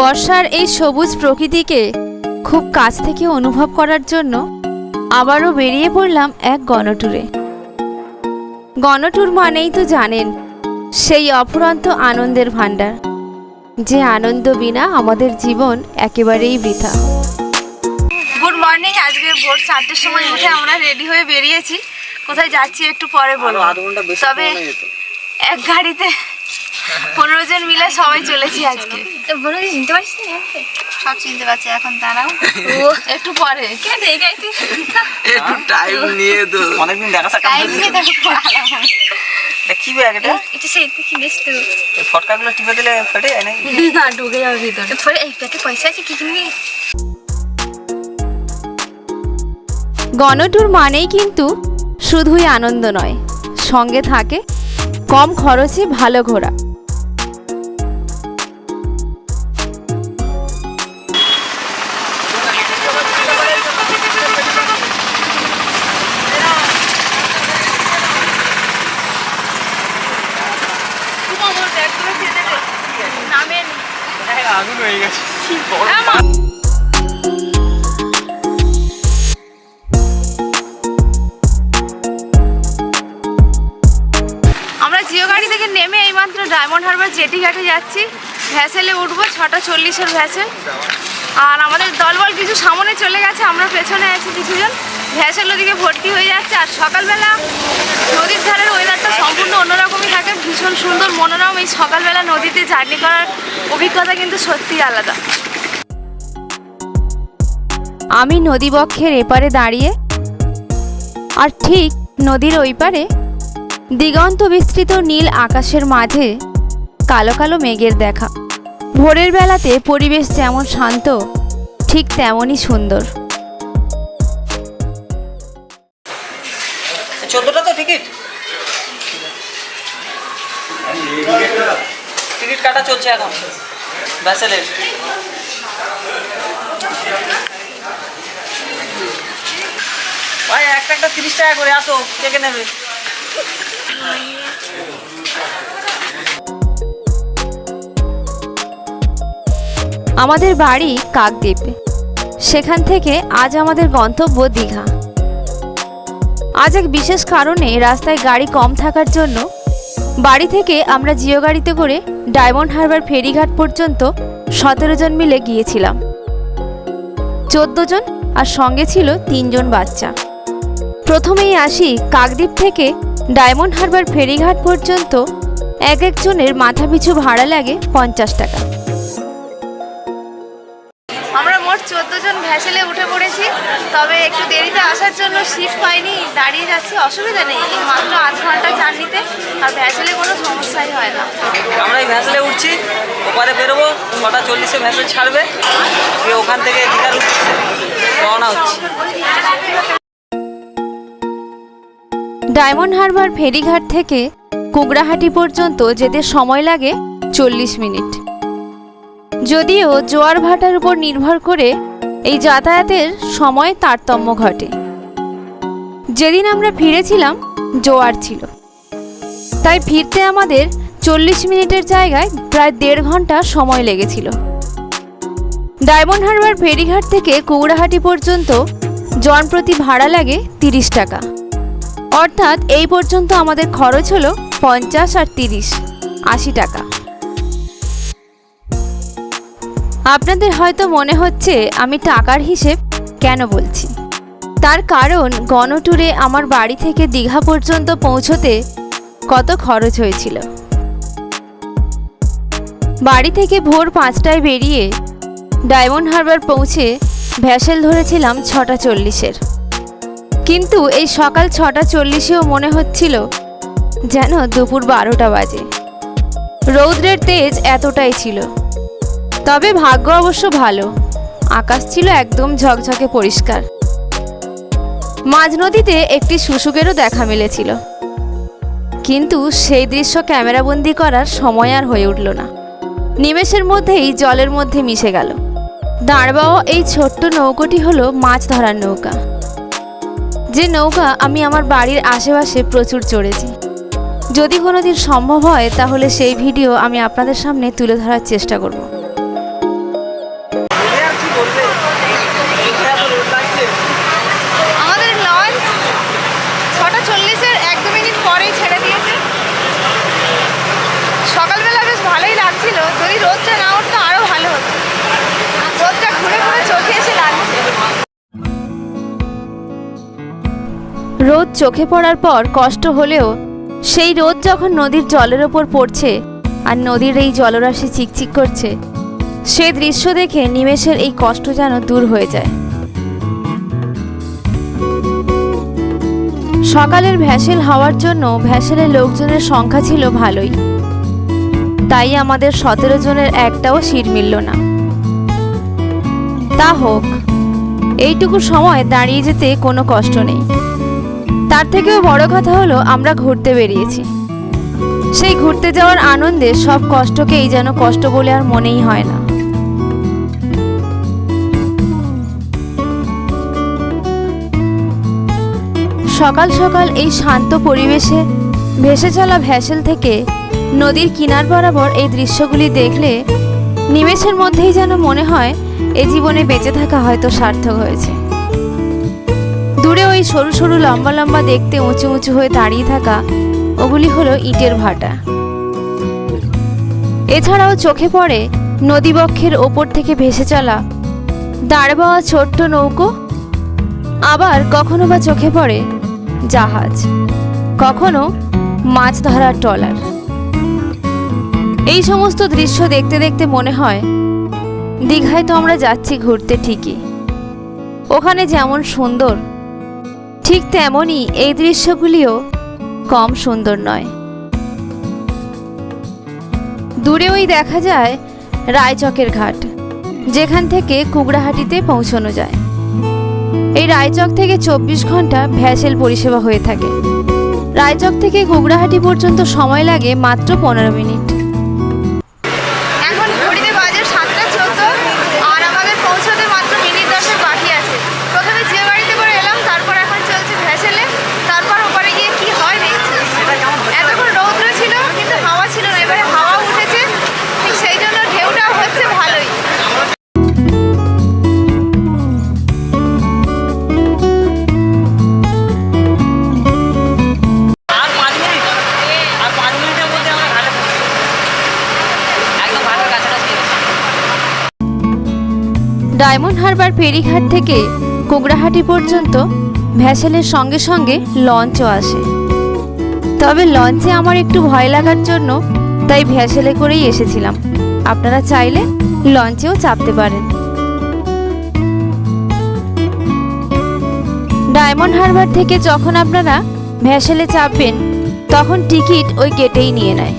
বর্ষার এই সবুজ প্রকৃতিকে খুব কাছ থেকে অনুভব করার জন্য আবারও বেরিয়ে পড়লাম এক গণট্যুরে গণট্যুর মানেই তো জানেন সেই অফুরন্ত আনন্দের ভাণ্ডার যে আনন্দ বিনা আমাদের জীবন একেবারেই বৃথা। গুড মর্নিং আজকে ভোর চারটের সময় উঠে আমরা রেডি হয়ে বেরিয়েছি। কোথায় যাচ্ছি একটু পরে বলব। আধ তবে এক গাড়িতে পনেরো জন মিলে সবাই চলেছি আজকে। যে চিনতে পারছিস না? সব চিনতে পারছি এখন দাঁড়াও। একটু পরে। গাড়িতে একটু টাইম নিয়ে তো। অনেকদিন দেখা সাক্ষাৎ টাইম নিয়ে দেখো কি ব্যাগ এটা? এটা সেই থেকে কিনেছি তো। এই ফটকাগুলো টিপে দিলে ফেটে যায় নাকি? না ঢুকে যাবে ভিতরে। পরে এই ব্যাগে পয়সা আছে কি কিনবি? গণট্যুর মানেই কিন্তু শুধুই আনন্দ নয় সঙ্গে থাকে কম খরচে ভালো ঘোরা। ভ্যাসেলে উঠবো, ছটা চল্লিশের ভ্যাসেল। আর আমাদের দলবল কিছু সামনে চলে গেছে, আমরা পেছনে আছি কিছুজন। ভ্যাসেল ওদিকে ভর্তি হয়ে যাচ্ছে, আর সকালবেলা নদীর ধারের ওয়েদারটা সম্পূর্ণ অন্যরকমই থাকে। ভীষণ সুন্দর মনোরম এই সকালবেলা নদীতে জার্নি করার অভিজ্ঞতা কিন্তু সত্যিই আলাদা। আমি নদীবক্ষের এপারে দাঁড়িয়ে, আর ঠিক নদীর ওই পারে দিগন্ত বিস্তৃত নীল আকাশের মাঝে কালো কালো মেঘের দেখা। ভোরের বেলাতে পরিবেশ যেমন শান্ত, ঠিক তেমনই সুন্দর। চোদ্দটা তো টিকিট। টিকিট কাটা চলছে এখন। ব্যাসেলের ভাই, একটা একটা তিরিশ টাকা করে আসো কে নেবে? আমাদের বাড়ি কাকদ্বীপে। সেখান থেকে আজ আমাদের গন্তব্য দীঘা। আজ এক বিশেষ কারণে রাস্তায় গাড়ি কম থাকার জন্য বাড়ি থেকে আমরা জিও গাড়িতে করে ডায়মন্ড হারবার ফেরিঘাট পর্যন্ত সতেরো জন মিলে গিয়েছিলাম। চোদ্দ জন আর সঙ্গে ছিল তিনজন বাচ্চা। প্রথমেই আসি কাকদ্বীপ থেকে ডায়মন্ড হারবার ফেরিঘাট পর্যন্ত এক একজনের মাথাপিছু ভাড়া লাগে পঞ্চাশ টাকা। চোদ্দ জন ভ্যাসেলে উঠে পড়েছি তবে একটু দেরিতে আসার জন্য সিট পাইনি দাঁড়িয়ে যাচ্ছি অসুবিধা নেই এই মাত্র আধ ঘণ্টা জার্নিতে আর ভ্যাসেলে কোনো সমস্যাই হয় না। আমরা এই ভ্যাসেলে উঠছি ওপারে বেরোবো ছটা চল্লিশে ভ্যাসেল ছাড়বে ওখান থেকে দীঘার উঠছে রওনা হচ্ছে। ডায়মন্ড হারবার ফেরিঘাট থেকে কুগড়াহাটি পর্যন্ত যেতে সময় লাগে চল্লিশ মিনিট। যদিও জোয়ার ভাটার উপর নির্ভর করে এই যাতায়াতের সময় তারতম্য ঘটে। যেদিন আমরা ফিরেছিলাম, জোয়ার ছিল। তাই ফিরতে আমাদের চল্লিশ মিনিটের জায়গায় প্রায় দেড় ঘণ্টা সময় লেগেছিল। ডায়মন্ড হারবার ফেরিঘাট থেকে কুগড়াহাটি পর্যন্ত জনপ্রতি ভাড়া লাগে তিরিশ টাকা। অর্থাৎ এই পর্যন্ত আমাদের খরচ হলো পঞ্চাশ আর তিরিশ, আশি টাকা। আপনাদের হয়তো মনে হচ্ছে আমি টাকার হিসেব কেন বলছি। তার কারণ গণট্যুরে আমার বাড়ি থেকে দীঘা পর্যন্ত পৌঁছতে কত খরচ হয়েছিল। বাড়ি থেকে ভোর পাঁচটায় বেরিয়ে ডায়মন্ড হারবার পৌঁছে ভ্যাসেল ধরেছিলাম ছটা চল্লিশের। কিন্তু এই সকাল ছটা চল্লিশেও মনে হচ্ছিল যেন দুপুর বারোটা বাজে। রৌদ্রের তেজ এতটাই ছিল। তবে ভাগ্য অবশ্য ভালো। আকাশ ছিল একদম ঝকঝকে পরিষ্কার। মাঝ নদীতে একটি শুশুকেরও দেখা মিলেছিল। কিন্তু সেই দৃশ্য ক্যামেরাবন্দি করার সময় আর হয়ে উঠল না। নিমেষের মধ্যেই জলের মধ্যে মিশে গেল। দাঁড়বাও এই ছোট্ট নৌকোটি হলো মাছ ধরার নৌকা। যে নৌকা আমি আমার বাড়ির আশেপাশে প্রচুর চড়েছি। যদি কোনোদিন সম্ভব হয়, তাহলে সেই ভিডিও আমি আপনাদের সামনে তুলে ধরার চেষ্টা করব। রোদ চোখে পড়ার পর কষ্ট হলেও, সেই রোদ যখন নদীর জলের ওপর পড়ছে আর নদীর এই জলরাশি চিকচিক করছে, সে দৃশ্য দেখে নিমেষের এই কষ্ট যেন দূর হয়ে যায়। সকালের ভ্যাসেল হওয়ার জন্য ভ্যাসেলের লোকজনের সংখ্যা ছিল ভালোই। তাই আমাদের সতেরো জনের একটাও শির মিলল না। তা হোক, এইটুকু সময় দাঁড়িয়ে যেতে কোনো কষ্ট নেই। তার থেকেও বড় কথা হলো, আমরা ঘুরতে বেরিয়েছি। সেই ঘুরতে যাওয়ার আনন্দে সব কষ্টকেই যেন কষ্ট বলে আর মনেই হয় না। সকাল সকাল এই শান্ত পরিবেশে ভেসে চলা ভ্যাসেল থেকে নদীর কিনার বরাবর এই দৃশ্যগুলি দেখলে নিমেষের মধ্যেই যেন মনে হয়, এ জীবনে বেঁচে থাকা হয়তো সার্থক হয়েছে। দূরে ওই সরু সরু লম্বা লম্বা দেখতে উঁচু উঁচু হয়ে দাঁড়িয়ে থাকা ওগুলি হলো ইটের ভাটা। এছাড়াও চোখে পড়ে নদীবক্ষের ওপর থেকে ভেসে চলা দাঁড় পাওয়া ছোট্ট নৌকো, আবার কখনো বা চোখে পড়ে জাহাজ, কখনো মাছ ধরার ট্রলার। এই সমস্ত দৃশ্য দেখতে দেখতে মনে হয়, দীঘায় তো আমরা যাচ্ছি ঘুরতে ঠিকই। ওখানে যেমন সুন্দর ঠিক তেমনই এই দৃশ্যগুলিও কম সুন্দর নয়। দূরে ওই দেখা যায় রায়চকের ঘাট, যেখান থেকে কুগড়াহাটিতে পৌঁছানো যায়। এই রায়চক থেকে চব্বিশ ঘণ্টা ভ্যাসেল পরিষেবা হয়ে থাকে। রায়চক থেকে কুগড়াহাটি পর্যন্ত সময় লাগে মাত্র পনেরো মিনিট। ডায়মন্ড হারবার ফেরিঘাট থেকে কুগড়াহাটি পর্যন্ত ভ্যাসেলের সঙ্গে সঙ্গে লঞ্চও আসে। তবে লঞ্চে আমার একটু ভয় লাগার জন্য তাই ভ্যাসেলে করেই এসেছিলাম। আপনারা চাইলে লঞ্চেও চাপতে পারেন। ডায়মন্ড হারবার থেকে যখন আপনারা ভ্যাসেলে চাপবেন, তখন টিকিট ওই গেটেই নিয়ে নেয়।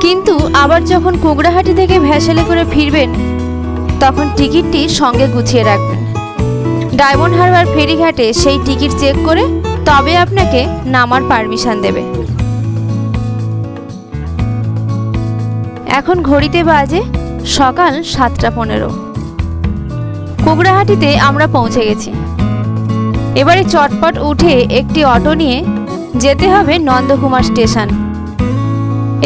কিন্তু আবার যখন কুগড়াহাটি থেকে ভ্যাসেলে করে ফিরবেন তখন টিকিটটি সঙ্গে গুছিয়ে রাখবেন। ডায়মন্ড হারবার ফেরিঘাটে সেই টিকিট চেক করে তবে আপনাকে নামার পারমিশন দেবে। এখন ঘড়িতে বাজে সকাল সাতটা পনেরো। কুগড়াহাটিতে আমরা পৌঁছে গেছি। এবারে চটপট উঠে একটি অটো নিয়ে যেতে হবে নন্দকুমার স্টেশন।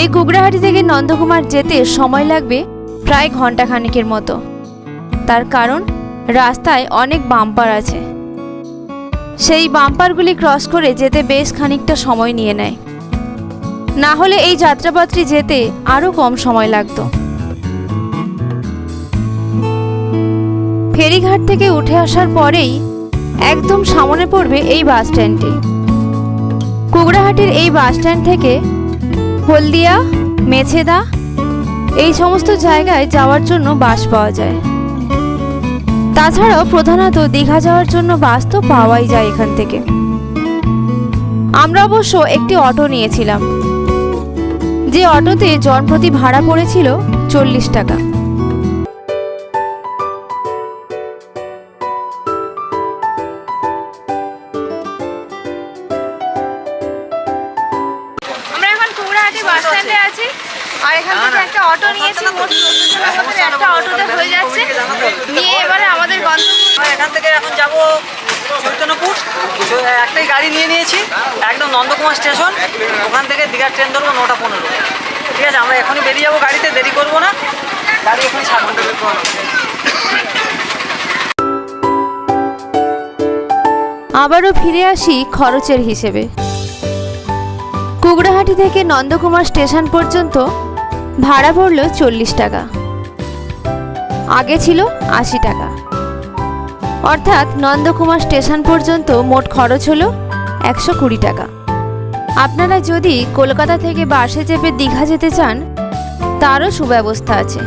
এই কুগড়াহাটি থেকে নন্দকুমার যেতে সময় লাগবে প্রায় ঘন্টাখানেকের মতো। তার কারণ রাস্তায় অনেক বাম্পার আছে। সেই বাম্পারগুলি ক্রস করে যেতে বেশ খানিকটা সময় নিয়ে নেয়। না হলে এই যাত্রাপত্রী যেতে আরও কম সময় লাগতো। ফেরিঘাট থেকে উঠে আসার পরেই একদম সামনে পড়বে এই বাস স্ট্যান্ডটি। কুগড়াহাটির এই বাস স্ট্যান্ড থেকে হলদিয়া, মেছেদা এই সমস্ত জায়গায় যাওয়ার জন্য বাস পাওয়া যায়। তাছাড়াও প্রধানত দীঘা যাওয়ার জন্য বাস তো পাওয়াই যায় এখান থেকে। আমরা অবশ্য একটি অটো নিয়েছিলাম। যে অটোতে জনপ্রতি ভাড়া পড়েছিল চল্লিশ টাকা। আর এখান থেকে একটা অটো নিয়েছি মোট মধ্যে একটা অটোতে হয়ে যাচ্ছে। নিয়ে এবারে আমাদের গন্তব্য এখান থেকে এখন যাব চৈতন্যপুর। একটাই গাড়ি নিয়ে নিয়েছি একদম নন্দকুমার স্টেশন। ওখান থেকে দীঘার ট্রেন ধরবো নটা পনেরো। ঠিক আছে আমরা এখনই বেরিয়ে যাব গাড়িতে দেরি করব না। গাড়ি এখনই ছাড়বো আবারও ফিরে আসি খরচের হিসেবে। কুগড়াহাটি থেকে নন্দকুমার স্টেশন পর্যন্ত ভাড়া পড়ল চল্লিশ টাকা। আগে ছিল আশি টাকা। অর্থাৎ নন্দকুমার স্টেশন পর্যন্ত মোট খরচ হলো একশো কুড়ি টাকা। আপনারা যদি কলকাতা থেকে বাসে চেপে দীঘা যেতে চান, তারও সুব্যবস্থা আছে।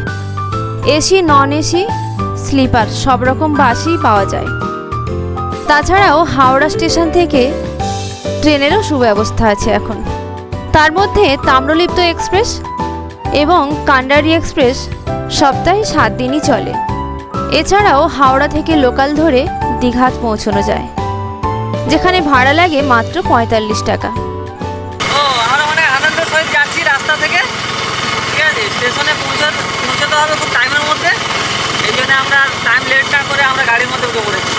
এসি নন এসি স্লিপার সব রকম বাসই পাওয়া যায়। তাছাড়াও হাওড়া স্টেশন থেকে ট্রেনেরও সুব্যবস্থা আছে এখন। তার মধ্যে তাম্রলিপ্ত এক্সপ্রেস এবং কান্ডারি এক্সপ্রেস সপ্তাহে সাত দিনই চলে। এছাড়াও হাওড়া থেকে লোকাল ধরে দীঘাত পৌঁছানো যায় যেখানে ভাড়া লাগে মাত্র পঁয়তাল্লিশ টাকা। ও আমরা আনন্দের সহিত যাচ্ছি রাস্তা থেকে। ঠিক আছে স্টেশনে পৌঁছাতে পৌঁছাতে হবে খুব টাইমের মধ্যে। এই জন্য আমরা টাইম লেট না করে আমরা গাড়ির মধ্যে উঠে পড়েছি।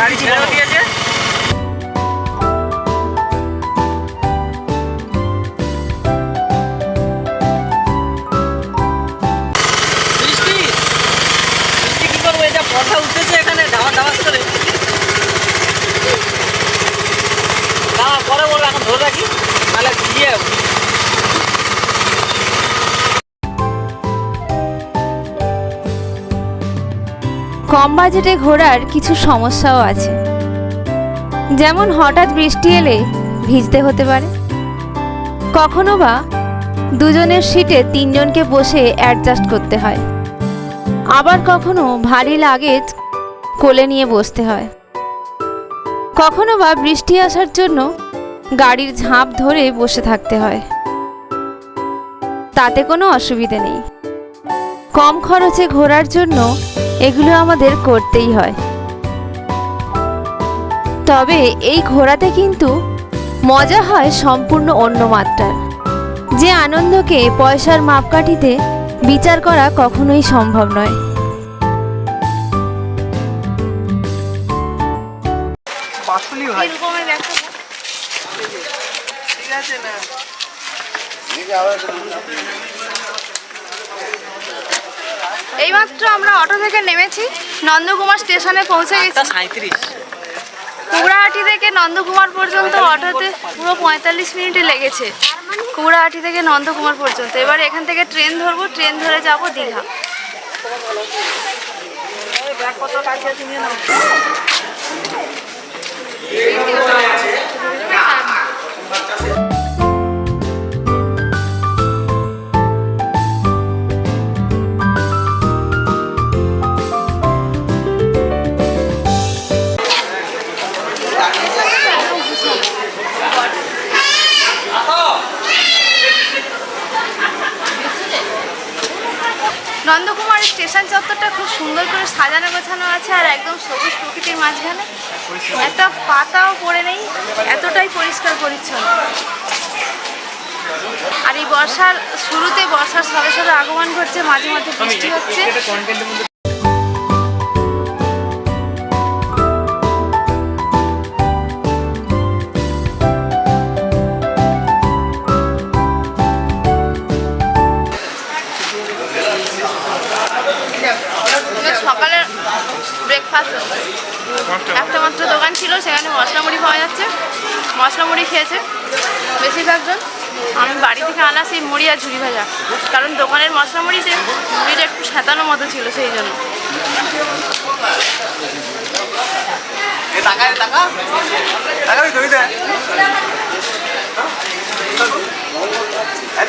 গাড়ি ছেড়েও দিয়েছে। কম বাজেটে ঘোরার কিছু সমস্যাও আছে। যেমন হঠাৎ বৃষ্টি এলে ভিজতে হতে পারে। কখনো বা দুজনের সিটে তিনজনকে বসে অ্যাডজাস্ট করতে হয়। আবার কখনো ভারী লাগেজ কোলে নিয়ে বসতে হয়। কখনো বা বৃষ্টি আসার জন্য গাড়ির ঝাঁপ ধরে বসে থাকতে হয়। তাতে কোনো অসুবিধে নেই। কম খরচে ঘোরার জন্য এগুলো আমাদের করতেই হয়। তবে এই ঘোরাতে কিন্তু মজা হয় সম্পূর্ণ অন্য মাত্রার। যে আনন্দকে পয়সার মাপকাঠিতে বিচার করা কখনোই সম্ভব নয়। বাসুলি ভাই। এরকমের ঠিক আছে না এইমাত্র আমরা অটো থেকে নেমেছি নন্দকুমার স্টেশনে পৌঁছে গেছি। কুমড়াহাটি থেকে নন্দকুমার পর্যন্ত অটোতে পুরো পঁয়তাল্লিশ মিনিটে লেগেছে। কুমড়াহাটি থেকে নন্দকুমার পর্যন্ত। এবার এখান থেকে ট্রেন ধরবো ট্রেন ধরে যাব দীঘা। কত নন্দকুমার স্টেশন চত্বরটা খুব সুন্দর করে সাজানো গোছানো আছে আর একদম সবুজ প্রকৃতির মাঝখানে। একটা পাতাও পড়ে নেই, এতটাই পরিষ্কার পরিচ্ছন্ন। আর এই বর্ষার শুরুতে বর্ষার সবে সবে আগমন ঘটছে, মাঝে মাঝে বৃষ্টি হচ্ছে। সকালের ব্রেকফাস্ট একটা মাত্র দোকান ছিল, সেখানে মশলা মুড়ি পাওয়া যাচ্ছে। মশলা মুড়ি খেয়েছে বেশিরভাগজন আমি বাড়ি থেকে আনা সেই মুড়ি আর ঝুড়ি ভাজা। কারণ দোকানের মশলা মুড়িতে মুড়িটা একটু সাঁতানো মতো ছিল সেই জন্য।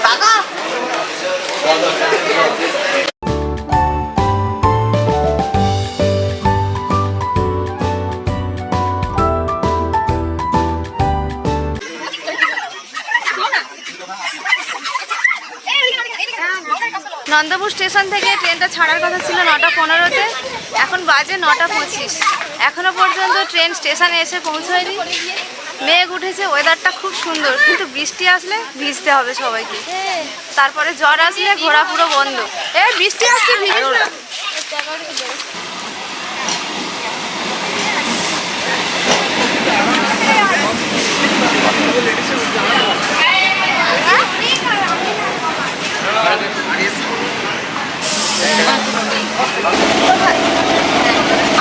টাকা। নন্দপুর স্টেশন থেকে ট্রেনটা ছাড়ার কথা ছিল নটা পনেরোতে। এখন বাজে নটা পঁচিশ। এখনও পর্যন্ত ট্রেন স্টেশনে এসে পৌঁছয়নি। মেঘ উঠেছে ওয়েদারটা খুব সুন্দর, কিন্তু বৃষ্টি আসলে ভিজতে হবে সবাইকে। তারপরে জ্বর আসলে ঘোরা পুরো বন্ধ। এ, বৃষ্টি আসছে ভিজিস না।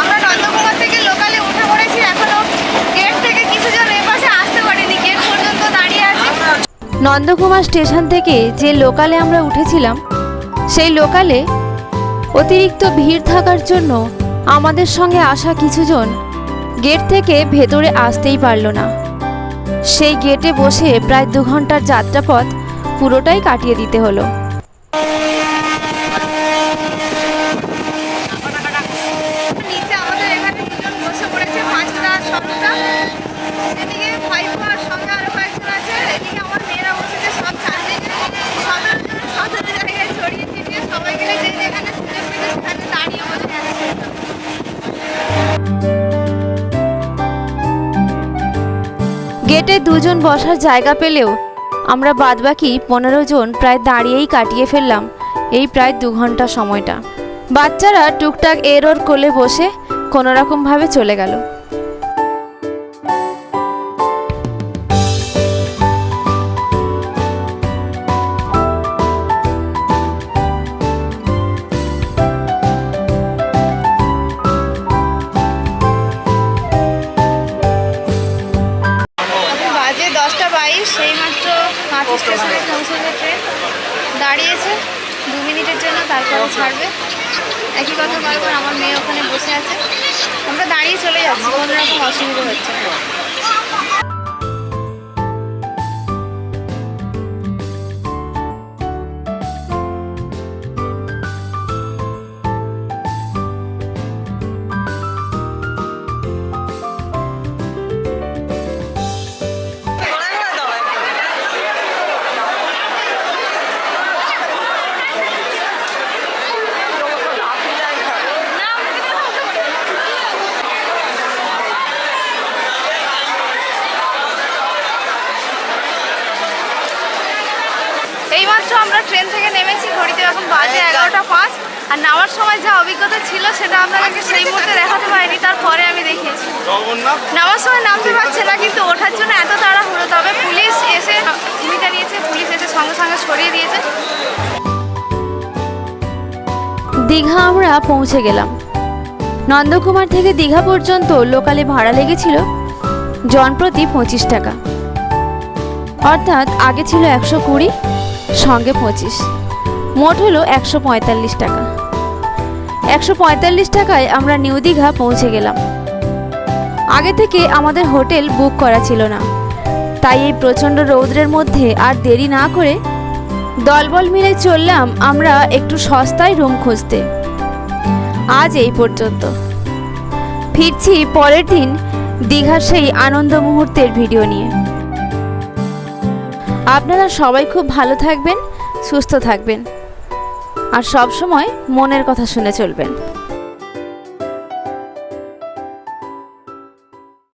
আমরা নন্দকুমার থেকে লোকালে উঠে পড়েছি এখনও গেট থেকে কিছুজন এ পাশে আসতে পারেনি গেট পর্যন্ত দাঁড়িয়ে আছি নন্দকুমার স্টেশন থেকে যে লোকালে আমরা উঠেছিলাম, সেই লোকালে অতিরিক্ত ভিড় থাকার জন্য আমাদের সঙ্গে আসা কিছুজন গেট থেকে ভেতরে আসতেই পারল না। সেই গেটে বসে প্রায় দু ঘণ্টার যাত্রাপথ পুরোটাই কাটিয়ে দিতে হলো। গেটে দুজন বসার জায়গা পেলেও আমরা বাদবাকি পনেরো জন প্রায় দাঁড়িয়েই কাটিয়ে ফেললাম এই প্রায় দু ঘণ্টা সময়টা। বাচ্চারা টুকটাক এর ওর কোলে বসে কোনোরকমভাবে চলে গেল। চলে যাচ্ছি কোনো রকম অসুবিধা হচ্ছে এইমাত্র আমরা ট্রেন থেকে নেমেছি ঘড়িতে এখন বাজে এগারোটা পাঁচ। আর নামার সময় যা অভিজ্ঞতা ছিল সেটা আপনাদেরকে সেই মুহূর্তে দেখাতে পারিনি তারপরে আমি দেখিয়েছি। নামার সময় নামতে পারছে না কিন্তু ওঠার জন্য এত তাড়া হলো তবে পুলিশ এসে ভূমিকা নিয়েছে পুলিশ এসে সঙ্গে সঙ্গে সরিয়ে দিয়েছে। দীঘা আমরা পৌঁছে গেলাম। নন্দকুমার থেকে দীঘা পর্যন্ত লোকালে ভাড়া লেগেছিল জনপ্রতি পঁচিশ টাকা। অর্থাৎ আগে ছিল একশো কুড়ি সঙ্গে পঁচিশ। মোট হলো একশো পঁয়তাল্লিশ টাকা। একশো পঁয়তাল্লিশ টাকায় আমরা নিউ দীঘা পৌঁছে গেলাম। আগে থেকে আমাদের হোটেল বুক করা ছিল না। তাই এই প্রচণ্ড রৌদ্রের মধ্যে আর দেরি না করে দলবল মিলে চললাম আমরা একটু সস্তায় রুম খুঁজতে। আজ এই পর্যন্ত। ফিরছি পরের দিন দীঘার সেই আনন্দ মুহূর্তের ভিডিও নিয়ে। আপনারা সবাই খুব ভালো থাকবেন সুস্থ থাকবেন। আর সব সময় মনের কথা শুনে চলবেন।